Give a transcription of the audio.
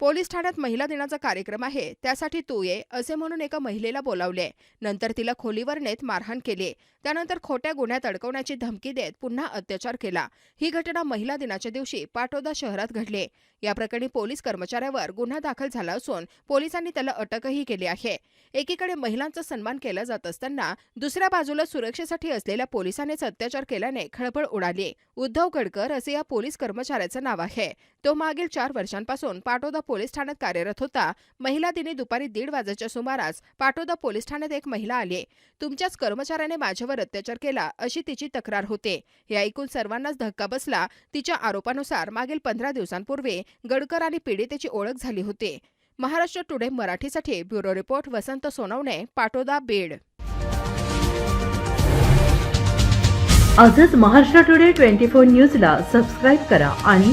Police ठाण्यात महिला दिनाचा कार्यक्रम आहे. त्यासाठी तू ये असे म्हणून एका महिलेला बोलावले. नंतर तिला खोलीवर नेत मारहाण केली. त्यानंतर खोट्या गुन्ह्यात अडकवण्याची धमकी देत पुन्हा अत्याचार केला. ही घटना महिला दिनाच्या दिवशी पाटोदा शहरात घडली. या प्रकरणी पोलीस कर्मचाऱ्यावर गुन्हा दाखल झाला असून पोलिसांनी त्याला अटकही केली आहे. एकीकडे महिलांचा सन्मान केला जात असताना दुसऱ्या बाजूला सुरक्षेसाठी असलेल्या पोलिसांनीच अत्याचार केल्याने खळबळ उडाली. उद्धव गडकर असे या पोलीस कर्मचाऱ्याचं नाव आहे. तो मागील चार वर्षांपासून पाटोदा पोलीस ठाण्यात कार्यरत होता. महिला दिनी दुपारी दीड वाजेच्या सुमारास पाटोदा पोलीस ठाण्यात एक महिला आली. तुमच्याच कर्मचाऱ्याने माझ्यावर अत्याचार केला अशी तिची तक्रार होते. हे ऐकून सर्वांनाच धक्का बसला. तिच्या आरोपानुसार मागील पंधरा दिवसांपूर्वी गडकर आणि पीडितेची ओळख झाली होती. महाराष्ट्र टुडे मराठीसाठी ब्युरो रिपोर्ट वसंत सोनवणे पाटोदा बीड. आजच महाराष्ट्र टुडे ट्वेंटी फोर न्यूजला सबस्क्राईब करा आणि